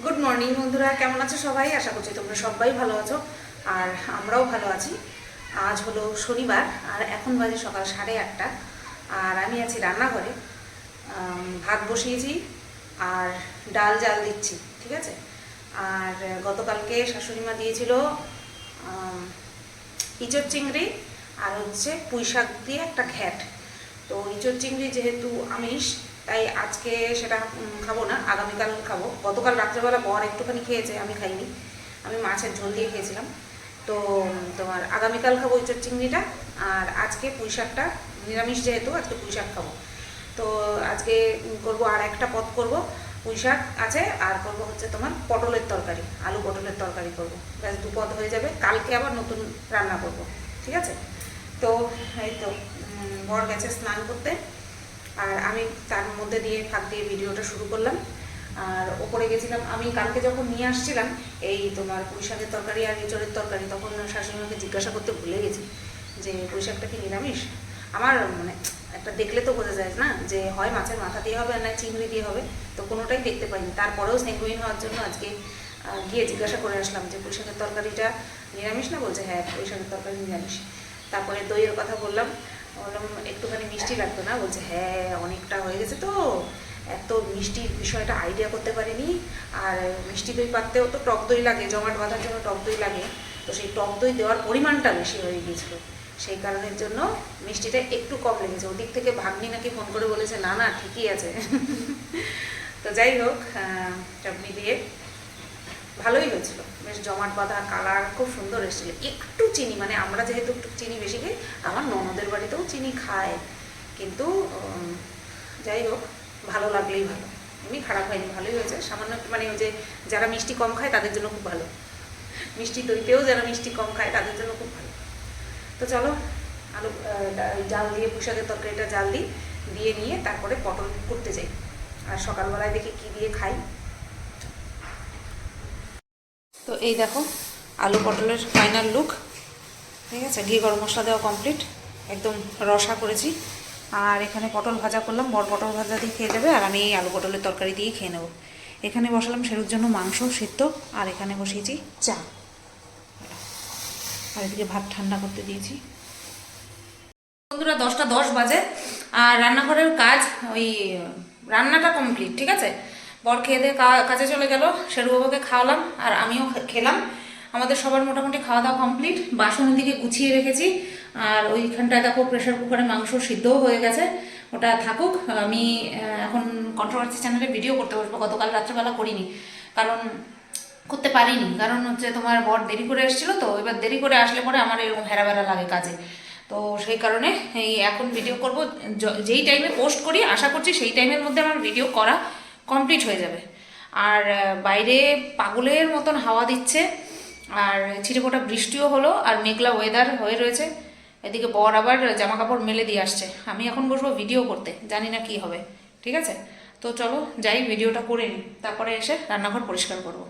Good morning বন্ধুরা। কেমন আছো সবাই? আশা করছি তোমরা সবাই ভালো আছো, আর আমরাও ভালো আছি। আজ হলো শনিবার, আর এখন বাজে সকাল সাড়ে আটটা। আর আমি আছি রান্নাঘরে। ভাত বসিয়েছি, আর ডাল জাল দিচ্ছি, ঠিক আছে? আর গতকালকে শাশুড়িমা দিয়েছিল ইঁচড় চিংড়ি, আর হচ্ছে পুঁই শাক দিয়ে একটা ঘ্যাট। তো ইঁচড় চিংড়ি যেহেতু আমিষ তাই আজকে সেটা খাব না, আগামীকাল খাব। গতকাল রাত্রেবেলা বর একটুখানি খেয়েছে, আমি খাইনি। আমি মাছের ঝোল দিয়ে খেয়েছিলাম। তো তোমার আগামীকাল খাব ইঁচড় চিংড়িটা, আর আজকে পুঁই শাকটা, নিরামিষ যেহেতু, আজকে পুঁই শাক খাব। তো, আজকে করব আর একটা পদ করব, পুঁই শাক আছে, আর করব হচ্ছে তোমার পটলের তরকারি, আলু পটলের তরকারি করব। ব্যাস, দু পদ হয়ে যাবে, কালকে আবার নতুন রান্না করব, ঠিক আছে? তো, এই তো বর গেছে স্নান করতে। আর আমি তার মধ্যে দিয়ে ফাঁক দিয়ে ভিডিওটা শুরু করলাম। আর ওপরে গেছিলাম, আমি কালকে যখন নিয়ে আসছিলাম, এই তোমার পুঁই শাকের তরকারি আর এঁচড়ের তরকারি, তখন শাশুড়িমাকে জিজ্ঞাসা করতে ভুলে গেছি যে পুঁই শাকটা কি নিরামিষ? আমার মানে একটা দেখলে তো বোঝা যায় না যে, হয় মাছের মাথা দিয়ে হবে আর না চিংড়ি দিয়ে হবে? তো কোনোটাই দেখতে পাইনি। তারপরেও স্নেহহীন হওয়ার জন্য আজকে গিয়ে জিজ্ঞাসা করে আসলাম যে পুঁই শাকের তরকারিটা নিরামিষ না? বলছে হ্যাঁ পুঁই শাকের তরকারি নিরামিষ। তারপরে দইয়ের কথা বললাম। বললাম, একটুখানি মিষ্টি লাগতো না? বলছে হ্যাঁ অনেকটা হয়ে গেছে তো। এত মিষ্টির বিষয়টা আইডিয়া করতে পারিনি। আর মিষ্টি দই পাততেও তো টক দই লাগে, জমাট বাঁধার জন্য টক দই লাগে। তো সেই টক দই দেওয়ার পরিমাণটা বেশি হয়ে গিয়েছিল সেই কারণের জন্য মিষ্টিটা একটু কম লেগেছে। ওদিক থেকে ভাগ্নি নাকি ফোন করে বলেছে, না না, ঠিকই আছে। তো যাই হোক চাটনি দিয়ে ভালোই হয়েছিল। বেশ জমাট বাঁধা, কালার খুব সুন্দর এসেছিল। একটু চিনি মানে আমরা যেহেতু একটু চিনি বেশি খাই, আমার ননদের বাড়িতেও চিনি খায়। কিন্তু যাই হোক, ভালো লাগলেই ভালো। এমনি খারাপ হয়নি, ভালোই হয়েছে। সামান্য মানে ওই যে যারা মিষ্টি কম খায়, তাদের জন্য খুব ভালো। মিষ্টি দইতেও যারা মিষ্টি কম খায়, তাদের জন্য খুব ভালো। তো চলো, আলু জাল দিয়ে পুষাকের তরকারিটা জাল দিই, দিয়ে নিয়ে তারপরে পটল করতে যাই। আর সকালবেলায় দেখি কি দিয়ে খাই। তো এই দেখো, আলু পটলের ফাইনাল লুক ঠিক আছে, ঘি, গরম মশলা দেওয়া কমপ্লিট একদম রসা করেছি। আর এখানে পটল ভাজা করলাম বড় পটল ভাজা দিয়ে খেয়ে যাবে, আর আমি এই আলু পটলের তরকারি দিয়েই খেয়ে নেব। এখানে বসালাম সেরুর জন্য মাংস সিদ্ধ, আর এখানে বসিয়েছি চা। আর এদিকে ভাত ঠান্ডা করতে দিয়েছি। বন্ধুরা, দশটা দশ বাজে, আর রান্নাঘরের কাজ, ওই, রান্নাটা কমপ্লিট ঠিক আছে? বর খেয়ে দিয়ে কা- কাজে চলে গেল শেরু বাবাকে খাওয়ালাম আর আমিও খেলাম। আমাদের সবার মোটামুটি খাওয়া দাওয়া কমপ্লিট বাসন দিকে গুছিয়ে রেখেছি। আর ওইখানটায় দেখো প্রেশার কুকারে মাংস সিদ্ধও হয়ে গেছে। ওটা থাকুক। আমি এখন কন্ট্রোভার্সি চ্যানেলে ভিডিও করতে বসবো। গতকাল রাত্রেবেলা করিনি। কারণ করতে পারিনি। কারণ হচ্ছে তোমার বর দেরি করে এসেছিল তো, এবার দেরি করে আসলে পরে আমার এরকম হেরা বেড়া লাগে কাজে। তো সেই কারণে এই এখন ভিডিও করব। যেই টাইমে পোস্ট করি, আশা করছি সেই টাইমের মধ্যে আমার ভিডিও করা কমপ্লিট হয়ে যাবে। আর বাইরে পাগলের মতন হাওয়া দিচ্ছে, আর ছিটেফোঁটা বৃষ্টিও হলো, আর মেঘলা ওয়েদার হয়ে রয়েছে। এদিকে বর আবার জামা কাপড় মেলে দিয়ে আসছে। আমি এখন বসবো ভিডিও করতে, জানি না কি হবে, ঠিক আছে? তো চলো, যাই ভিডিওটা করে নিই। তারপরে এসে রান্নাঘর পরিষ্কার করব।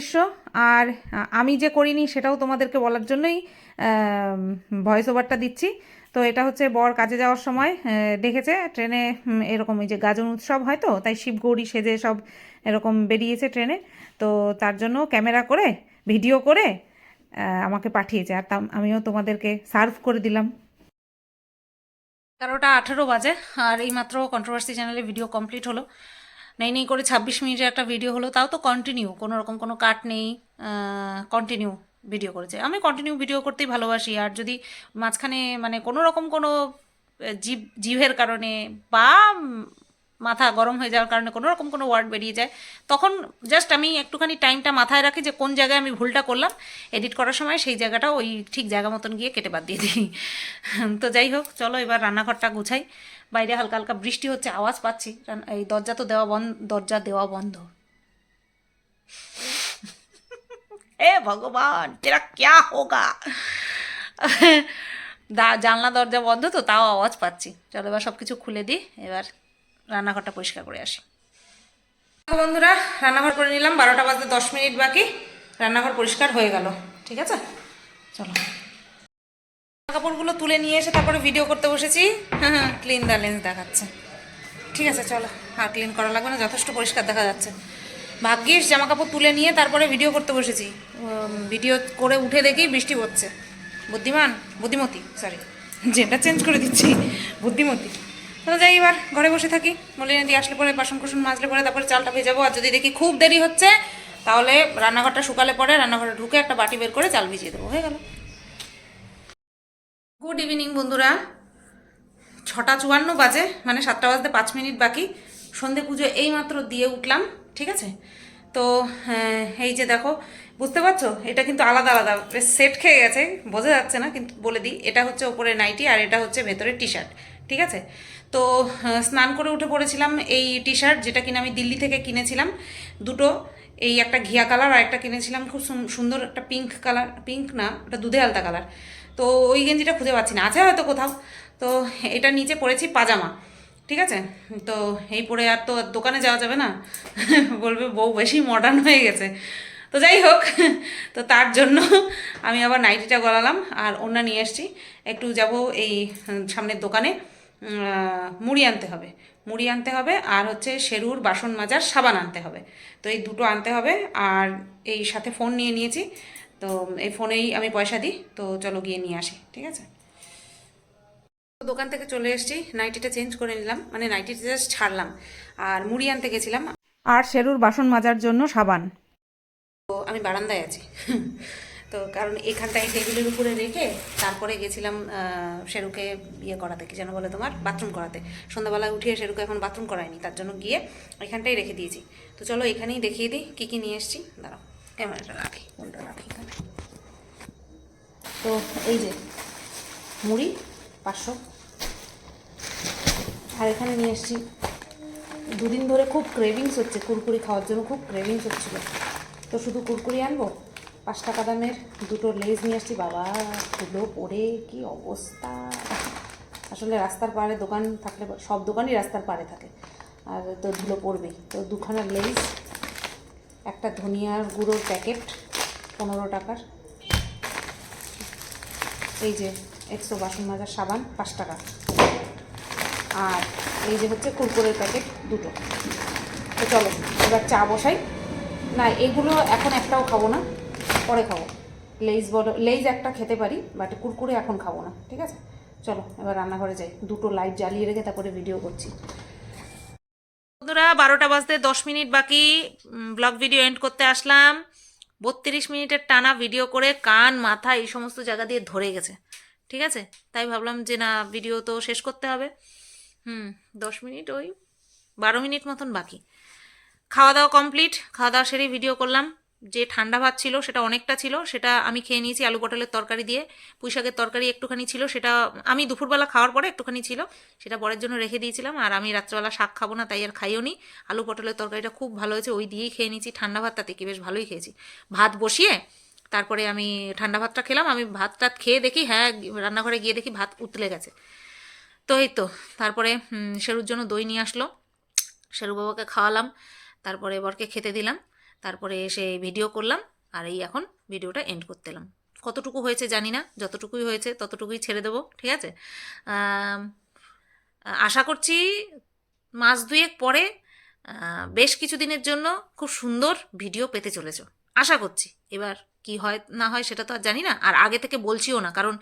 দৃশ্য আর আমি যে করিনি সেটাও তোমাদেরকে বলার জন্যই ভয়েস ওভারটা দিচ্ছি। তো এটা হচ্ছে বর কাজে যাওয়ার সময় দেখেছে ট্রেনে এরকম ওই যে গাজন উৎসব হয় তো, তাই শিবগৌরী সেজে সব এরকম বেরিয়েছে ট্রেনে। তো তার জন্য ক্যামেরা করে, ভিডিও করে আমাকে পাঠিয়েছে। আর আমিও তোমাদেরকে সার্ভ করে দিলাম। এগারোটা আঠেরো বাজে, আর এইমাত্র কন্ট্রোভার্সি চ্যানেলে ভিডিও কমপ্লিট হলো। নেই নেই করে ছাব্বিশ মিনিটের একটা ভিডিও হলো, তাও তো কন্টিনিউ কোনো রকম কোনো কাট নেই কন্টিনিউ ভিডিও করেছে। আমি কন্টিনিউ ভিডিও করতেই ভালোবাসি, আর যদি মাঝখানে মানে কোনো রকম কোনো জীব জীবের কারণে বা মাথা গরম হয়ে যাওয়ার কারণে কোনো রকম কোনো ওয়ার্ড বেরিয়ে যায়, তখন জাস্ট আমি একটুখানি টাইমটা মাথায় রাখি যে কোন জায়গায় আমি ভুলটা করলাম এডিট করার সময় সেই জায়গাটা ওই ঠিক জায়গা মতন গিয়ে কেটে বাদ দিয়ে দিই। তো যাই হোক, চলো এবার রান্নাঘরটা গুছাই। বাইরে হালকা হালকা বৃষ্টি হচ্ছে, আওয়াজ পাচ্ছি। এই দরজা তো দেওয়া বন্ধ দরজা দেওয়া বন্ধ। হে ভগবান তেরা ক্যা হোগা? দা জানলা, দরজা বন্ধ তো, তাও আওয়াজ পাচ্ছি। চলো এবার সব কিছু খুলে দিই, এবার রান্নাঘরটা পরিষ্কার করে আসি। বন্ধুরা, রান্নাঘর করে নিলাম, বারোটা বাজতে দশ মিনিট বাকি। রান্নাঘর পরিষ্কার হয়ে গেল, ঠিক আছে? চলো। কাপড়গুলো তুলে নিয়ে এসে তারপরে ভিডিও করতে বসেছি। হ্যাঁ হ্যাঁ ক্লিন দা লেন্স দেখাচ্ছে। ঠিক আছে, চলো। আর ক্লিন করা লাগবে না, যথেষ্ট পরিষ্কার দেখা যাচ্ছে। ভাগ্যিস জামা কাপড় তুলে নিয়ে তারপরে ভিডিও করতে বসেছি। ভিডিও করে উঠে দেখি বৃষ্টি পড়ছে। বুদ্ধিমান? বুদ্ধিমতী সরি যেটা চেঞ্জ করে দিচ্ছি। বুদ্ধিমতী। তো যাই এবার, ঘরে বসে থাকি। মলিনা দিয়ে আসলে পরে বাসন কুসন মাজলে পরে তারপরে চালটা ভেজাবো। আর যদি দেখি খুব দেরি হচ্ছে, তাহলে রান্নাঘরটা শুকালে পরে রান্নাঘরে ঢুকে একটা বাটি বের করে চাল ভিজিয়ে দেবো। হয়ে গেল। গুড ইভিনিং বন্ধুরা। ছটা চুয়ান্ন বাজে মানে সাতটা বাজতে পাঁচ মিনিট বাকি। সন্ধে পুজো এইমাত্র দিয়ে উঠলাম ঠিক আছে? তো হ্যাঁ, এই যে দেখো বুঝতে পারছ? এটা কিন্তু আলাদা আলাদা। সেট খেয়ে গেছে বোঝা যাচ্ছে না কিন্তু বলে দিই এটা হচ্ছে ওপরে নাইটি আর এটা হচ্ছে ভেতরে টি শার্ট ঠিক আছে? তো আহ, স্নান করে উঠে পড়েছিলাম এই টি শার্ট যেটা কিনা আমি দিল্লি থেকে কিনেছিলাম। দুটো এই একটা ঘিয়া কালার আর একটা কিনেছিলাম খুব সুন- সুন্দর একটা পিঙ্ক কালার পিঙ্ক না ওটা দুধে আলতা কালার। তো ওই গেঞ্জিটা খুঁজে পাচ্ছি না। আছে হয়তো কোথাও। তো এটা নিচে পরেছি পাজামা। ঠিক আছে? তো এই পরে আর তো দোকানে যাওয়া যাবে না। বলবে বউ বেশি মডার্ন হয়ে গেছে। তো যাই হোক, তো তার জন্য আমি আবার নাইটিটা গলালাম আর ওনা নিয়ে এসেছি। একটু যাব এই সামনের দোকানে। মুড়ি আনতে হবে। মুড়ি আনতে হবে আর হচ্ছে শেরুর বাসন মাজার সাবান আনতে হবে। তো এই দুটো আনতে হবে আর এই সাথে ফোন নিয়ে নিয়েছি। তো এই ফোনেই আমি পয়সা দিই তো চলো গিয়ে নিয়ে আসি ঠিক আছে? দোকান থেকে চলে এসেছি নাইটিটা চেঞ্জ করে নিলাম মানে নাইটিটা জাস্ট ছাড়লাম আর মুড়ি আনতে গেছিলাম। আর শেরুর বাসন মাজার জন্য সাবান। তো আমি বারান্দায় আছি তো কারণ এখানটায় টেবিলের উপরে রেখে তারপরে গেছিলাম শেরুকে ইয়ে করাতে কি যেন বলে তোমার বাথরুম করাতে। সন্ধ্যাবেলায় উঠিয়ে শেরুকে এখন বাথরুম করায়নি তার জন্য গিয়ে এখানটাই রেখে দিয়েছি। তো চলো এখানেই দেখিয়ে দিই কী কী নিয়ে এসেছি দাঁড়াও। ক্যামেরাটা রাখি কোনটা রাখি এখানে। তো এই যে মুড়ি, পাঁচশো। আর এখানে নিয়ে এসেছি, দুদিন ধরে খুব ক্রেভিংস হচ্ছে, কুরকুরি খাওয়ার জন্য খুব ক্রেভিংস হচ্ছিল। তো শুধু কুরকুরি আনব পাঁচ টাকা দামের দুটো লেজ নিয়ে আসছি বাবা, ধুলো পড়ে, কি অবস্থা? আসলে রাস্তার পাড়ে দোকান থাকলে, সব দোকানই রাস্তার পাড়ে থাকে। আর তো ধুলো পড়বেই, তো দুখানা লেজ একটা ধনিয়ার গুঁড়োর প্যাকেট, পনেরো টাকার। এই যে একশো বাসন মাজার সাবান, পাঁচ টাকা। আর এই যে হচ্ছে কুরকুরের প্যাকেট, দুটো। তো চলো, এবার চা বসাই। না, এগুলো এখন একটাও খাব না, পরে খাব। লেইজ বলো লেইজ একটা খেতে পারি, বাট কুরকুরে এখন খাব না, ঠিক আছে? চলো, এবার রান্নাঘরে যাই। দুটো লাইট জ্বালিয়ে রেখে তারপরে ভিডিও করছি। বন্ধুরা, বারোটা বাজতে দশ মিনিট বাকি। ব্লগ ভিডিও এন্ড করতে আসলাম। বত্রিশ মিনিটের টানা ভিডিও করে কান, মাথা এই সমস্ত জায়গা দিয়ে ধরে গেছে। ঠিক আছে? তাই ভাবলাম যে না ভিডিও তো শেষ করতে হবে। হুম, দশ মিনিট ওই বারো মিনিট মতন বাকি। খাওয়া দাওয়া কমপ্লিট খাওয়া দাওয়া সেরেই ভিডিও করলাম। যে ঠান্ডা ভাত ছিল সেটা অনেকটা ছিল, সেটা আমি খেয়ে নিয়েছি আলু পটলের তরকারি দিয়ে। পুঁই শাকের তরকারি একটুখানি ছিল, সেটা আমি দুপুরবেলা খাওয়ার পরে একটুখানি ছিল, সেটা পরের জন্য রেখে দিয়েছিলাম। আর আমি রাত্রেবেলা শাক খাব না, তাই আর খাইও নি। আলু পটলের তরকারিটা খুব ভালো হয়েছে, ওই দিয়েই খেয়ে নিয়েছি। ঠান্ডা ভাতটাতে কি বেশ ভালোই খেয়েছি। ভাত বসিয়ে তারপরে আমি ঠান্ডা ভাতটা খেলাম। আমি ভাত টাত খেয়ে দেখি হ্যাঁ রান্নাঘরে গিয়ে দেখি ভাত উতলে গেছে। তো এই তো, তারপরে শেরুর জন্য দই নিয়ে আসলো। শেরু বাবাকে খাওয়ালাম, তারপরে বরকে খেতে দিলাম। তারপরে এসে ভিডিও করলাম আর এই এখন ভিডিওটা এন্ড করতে এলাম। কতটুকু হয়েছে জানি না, যতটুকুই হয়েছে ততটুকুই ছেড়ে দেবো, ঠিক আছে? আশা করছি মাস দুয়েক পরে বেশ কিছু দিনের জন্য খুব সুন্দর ভিডিও পেতে চলেছ। আশা করছি এবার কি হয় না হয় সেটা তো আর জানি না, আর আগে থেকে বলছিও না, কারণ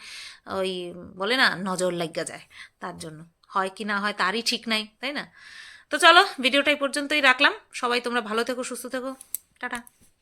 ওই বলে না, নজর লাগা যায় তার জন্য। হয় কি না হয় তারই ঠিক নাই, তাই না? তো চলো ভিডিওটা এই পর্যন্তই রাখলাম। সবাই তোমরা ভালো থেকো, সুস্থ থেকো। টাটা